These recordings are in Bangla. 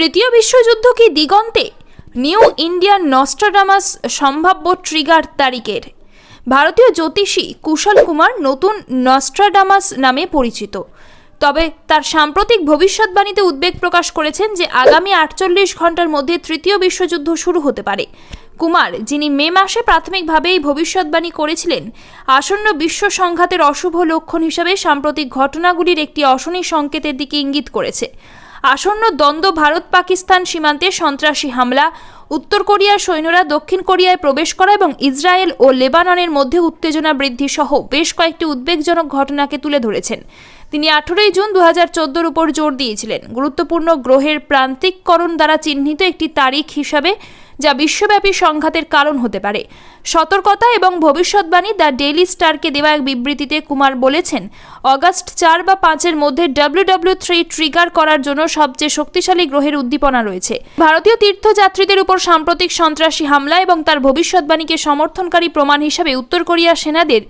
তৃতীয় বিশ্বযুদ্ধ কি দিগন্তে? নিউ ইন্ডিয়ান নস্ট্রাডামাস সম্ভাব্য ট্রিগার তারিখের। ভারতীয় জ্যোতিষী কুশল কুমার নতুন নস্ট্রাডামাস নামে পরিচিত। তবে তার সাম্প্রতিক ভবিষ্যৎবাণীতে উদ্বেগ প্রকাশ করেছেন যে আগামী আটচল্লিশ ঘণ্টার মধ্যে তৃতীয় বিশ্বযুদ্ধ শুরু হতে পারে। কুমার, যিনি মে মাসে প্রাথমিকভাবে এই ভবিষ্যৎবাণী করেছিলেন, আসন্ন বিশ্ব সংঘাতের অশুভ লক্ষণ হিসাবে সাম্প্রতিক ঘটনাগুলির একটি অশনি সংকেতের দিকে ইঙ্গিত করেছে। আসন্ন দ্বন্দ্ব ভারত পাকিস্তান সীমান্তে সন্ত্রাসী হামলা। উত্তর কোরিয়ার সৈন্যরা দক্ষিণ কোরিয়ায় প্রবেশ করা এবং ইসরায়েল ও লেবাননের মধ্যে উত্তেজনা বৃদ্ধি সহ বেশ কয়েকটি উদ্বেগজনক ঘটনাকে তুলে ধরেছেন। তিনি আঠেরোই জুন দু হাজার চোদ্দোর উপর জোর দিয়েছিলেন। গুরুত্বপূর্ণ গ্রহের প্রান্তিককরণ দ্বারা চিহ্নিত একটি তারিখ হিসাবে যা বিশ্বব্যাপী সংঘাতের কারণ হতে পারে। সতর্কতা এবং ভবিষ্যৎবাণী দ্য ডেইলি স্টারকে দেওয়া এক বিবৃতিতে কুমার বলেছেন, অগাস্ট চার বা পাঁচের মধ্যে ডাব্লিউ ডাব্লিউ থ্রি ট্রিগার করার জন্য সবচেয়ে শক্তিশালী গ্রহের উদ্দীপনা রয়েছে। ভারতীয় তীর্থযাত্রীদের উপর সাম্প্রতিক সন্ত্রাসী হামলা এবং তার ভবিষ্যৎবাণীকে সমর্থনকারী প্রমাণ হিসাবে উত্তর কোরিয়া সেনাদের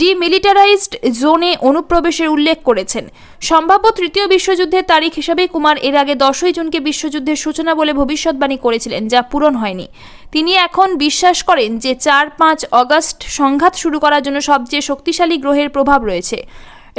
ডিমিলিটারাইজড জোনে অনুপ্রবেশের উল্লেখ করেছেন। সম্ভাব্য তৃতীয় বিশ্বযুদ্ধের তারিখ হিসাবে কুমার এর আগে দশই জুনকে বিশ্বযুদ্ধের সূচনা বলে ভবিষ্যৎবাণী করেছিলেন, যা পূরণ হয়নি। তিনি এখন বিশ্বাস করেন যে চার পাঁচ অগস্ট সংঘাত শুরু করার জন্য সবচেয়ে শক্তিশালী গ্রহের প্রভাব রয়েছে।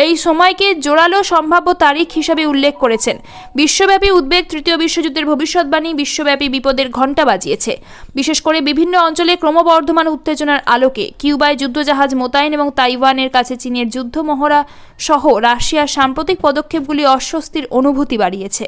এই সময়কে জোরালো সম্ভাব্য তারিখ হিসাবে উল্লেখ করেছেন। বিশ্বব্যাপী উদ্বেগ তৃতীয় বিশ্বযুদ্ধের ভবিষ্যৎবাণী বিশ্বব্যাপী বিপদের ঘণ্টা বাজিয়েছে। বিশেষ করে বিভিন্ন অঞ্চলে ক্রমবর্ধমান উত্তেজনার আলোকে কিউবায় যুদ্ধজাহাজ মোতায়েন এবং তাইওয়ানের কাছে চীনের যুদ্ধ মহড়া সহ রাশিয়ার সাম্প্রতিক পদক্ষেপগুলি অস্বস্তির অনুভূতি বাড়িয়েছে।